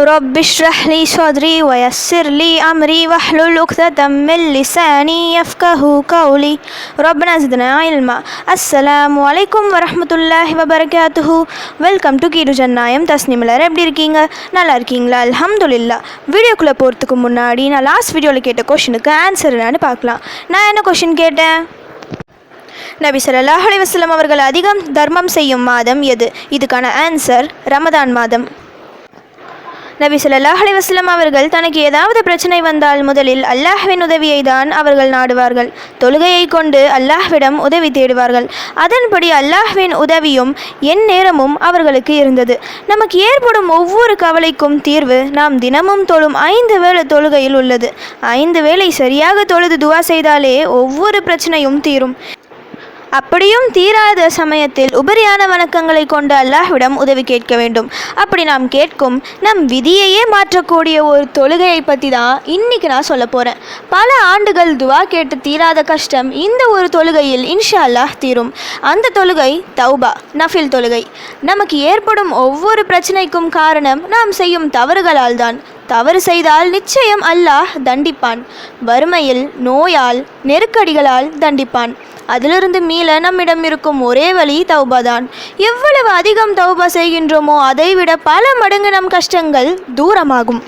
رب اشرح لي صدري ويسر لي أمري واحلل عقدة من لساني يفقه قولي ربنا زدنا علما السلام عليكم ورحمة الله وبركاته welcome to கீரு ஜன்னாயம் தஸ்னிமலர் எப்படி இருக்கீங்க நல்லா இருக்கீங்களா அல்ஹம்துலில்லா வீடியோக்குள்ளே போகிறதுக்கு முன்னாடி நான் லாஸ்ட் வீடியோவில் கேட்ட கொஷினுக்கு ஆன்சர் என்னன்னு பார்க்கலாம் நான் என்ன கொஷின் கேட்டேன் நபி ஸல்லல்லாஹு அலைஹி வஸல்லம் அவர்கள் அதிகம் தர்மம் செய்யும் மாதம் எது இதுக்கான ஆன்சர் ரமதான் மாதம் நபி சொல்லாஹ் அலைஹி அவர்கள் தனக்கு ஏதாவது பிரச்சனை வந்தால் முதலில் அல்லாஹ்வின் உதவியை தான் அவர்கள் நாடுவார்கள். தொழுகையை கொண்டு அல்லாஹ்விடம் உதவி தேடுவார்கள். அதன்படி அல்லாஹ்வின் உதவியும் என் நேரமும் அவர்களுக்கு இருந்தது. நமக்கு ஏற்படும் ஒவ்வொரு கவலைக்கும் தீர்வு நாம் தினமும் தொழும் ஐந்து வேளை தொழுகையில் உள்ளது. ஐந்து வேளை சரியாக தொழுது துவா செய்தாலே ஒவ்வொரு பிரச்சனையும் தீரும். அப்படியும் தீராத சமயத்தில் உபரியான வணக்கங்களை கொண்டு அல்லாஹ்விடம் உதவி கேட்க வேண்டும். அப்படி நாம் கேட்கும் நம் விதியையே மாற்றக்கூடிய ஒரு தொழுகையை பற்றி தான் இன்னைக்கு நான் சொல்ல போகிறேன் பல ஆண்டுகள் துவா கேட்டு தீராத கஷ்டம் இந்த ஒரு தொழுகையில் இன்ஷா அல்லாஹ் தீரும். அந்த தொழுகை தௌபா நஃபில் தொழுகை. நமக்கு ஏற்படும் ஒவ்வொரு பிரச்சனைக்கும் காரணம் நாம் செய்யும் தவறுகளால் தான். தவறு செய்தால் நிச்சயம் அல்லாஹ் தண்டிப்பான். வறுமையில் நோயால் நெருக்கடிகளால் தண்டிப்பான். அதிலிருந்து மீள நம்மிடம் இருக்கும் ஒரே வழி தௌபா தான் எவ்வளவு அதிகம் தௌபா செய்கின்றோமோ அதைவிட பல மடங்கு நம் கஷ்டங்கள் தூரமாகும்.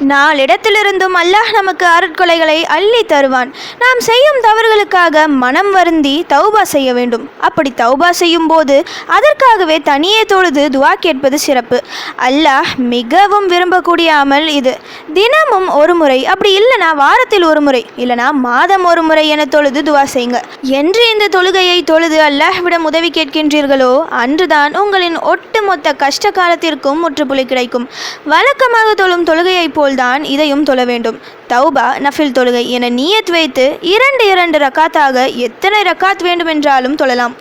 நாளிடத்திலிருந்தும் அல்லாஹ் நமக்கு அருட்கொலைகளை அள்ளி தருவான். நாம் செய்யும் தவறுகளுக்காக மனம் வருந்தி தௌபா செய்ய வேண்டும். அப்படி தௌபா செய்யும் போது அதற்காகவே தனியே தொழுது துவா கேட்பது சிறப்பு. அல்லாஹ் மிகவும் விரும்பக்கூடிய அமல் இது. தினமும் ஒரு முறை அப்படி இல்லைனா வாரத்தில் ஒரு முறை இல்லைனா மாதம் ஒரு முறை என தொழுது துவா செய்யுங்க. என்று இந்த தொழுகையை தொழுது அல்லாஹ்விடம் உதவி கேட்கின்றீர்களோ அன்றுதான் உங்களின் ஒட்டுமொத்த கஷ்ட காலத்திற்கும் முற்றுப்புள்ளி கிடைக்கும். வழக்கமாக தொழும் தொழுகையைப் போல்தான் இதையும் தொழ வேண்டும். தௌபா நஃபில் தொழுகை என நீயத் வைத்து இரண்டு இரண்டு ரக்காத்தாக எத்தனை ரக்காத் வேண்டுமென்றாலும் தொழலாம்.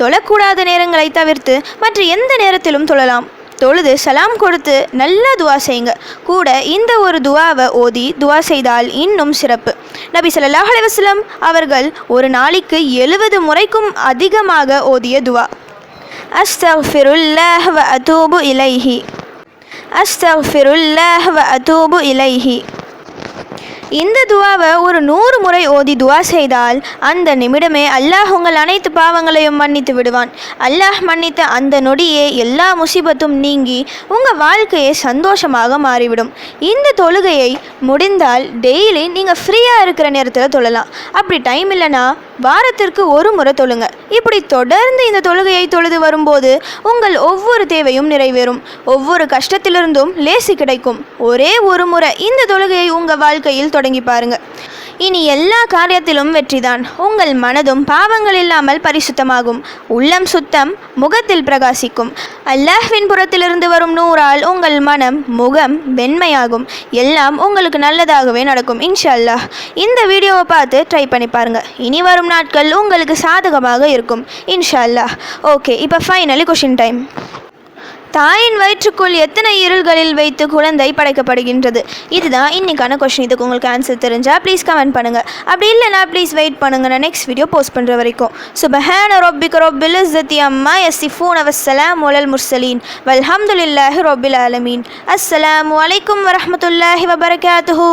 தொழக்கூடாத நேரங்களை தவிர்த்து மற்ற எந்த நேரத்திலும் தொழலாம். தொழுது சலாம் கொடுத்து நல்லா துவா செய்யுங்க கூட இந்த ஒரு துவாவை ஓதி துவா செய்தால் இன்னும் சிறப்பு. நபி ஸல்லல்லாஹு அலைவாஸ்லம் அவர்கள் ஒரு நாளைக்கு எழுபது முறைக்கும் அதிகமாக ஓதிய துவா. அஸ்தஃபிருல்லாஹ் வ அதூபு இலைஹி. அஸ்தஃபிருல்லாஹ் வ அதூபு இலைஹி இந்த துவாவை ஒரு நூறு முறை ஓதி துவா செய்தால் அந்த நிமிடமே அல்லாஹ் உங்கள் அனைத்து பாவங்களையும் மன்னித்து விடுவான். அல்லாஹ் மன்னித்த அந்த நொடியே எல்லா முசிபத்தும் நீங்கி உங்கள் வாழ்க்கையே சந்தோஷமாக மாறிவிடும். இந்த தொழுகையை முடிந்தால் டெய்லி நீங்கள் ஃப்ரீயாக இருக்கிற நேரத்தில் தொழலாம். அப்படி டைம் இல்லைன்னா வாரத்திற்கு ஒரு முறை தொழுங்க. இப்படி தொடர்ந்து இந்த தொழுகையை தொழுது வரும்போது உங்கள் ஒவ்வொரு தேவையும் நிறைவேறும். ஒவ்வொரு கஷ்டத்திலிருந்தும் லேசி கிடைக்கும். ஒரே ஒரு முறை இந்த தொழுகையை உங்கள் வாழ்க்கையில் தொடங்கி பாருங்க. இனி எல்லா காரியத்திலும் வெற்றிதான். உங்கள் மனதும் பாவங்கள் இல்லாமல் பரிசுத்தமாகும். உள்ளம் சுத்தம் முகத்தில் பிரகாசிக்கும். அல்லாஹ்வின் புறத்திலிருந்து வரும் நூறால் உங்கள் மனம் முகம் வெண்மையாகும். எல்லாம் உங்களுக்கு நல்லதாகவே நடக்கும் இன்ஷா அல்லாஹ் இந்த வீடியோவை பார்த்து ட்ரை பண்ணி பாருங்க. இனி வரும் நாட்கள் உங்களுக்கு சாதகமாக இருக்கும் இன்ஷா அல்லாஹ் ஓகே இப்போ ஃபைனலி கொஷின் டைம் தாயின் வயிற்றுக்குள் எத்தனை இருள்களில் வைத்து குழந்தை படைக்கப்படுகின்றது? இதுதான் இன்னைக்கான கொஷின் இதுக்கு உங்களுக்கு ஆன்சர் தெரிஞ்சால் ப்ளீஸ் கமெண்ட் பண்ணுங்கள் அப்படி இல்லைனா ப்ளீஸ் வெயிட் பண்ணுங்க. நான் நெக்ஸ்ட் வீடியோ போஸ்ட் பண்ணுற வரைக்கும். சுபஹான ரொபிக் ரொபில் இஸ்ஸத்தி அம்மா யசிஃபூன் அவசலாம் ஒலல் முர்சலீன் வல்ஹம்துலில்லாஹி ரொபில் ஆலமீன். அஸ்ஸலாமு அலைக்கும் வரமத்துல்லாஹி வபரகாத்துஹு.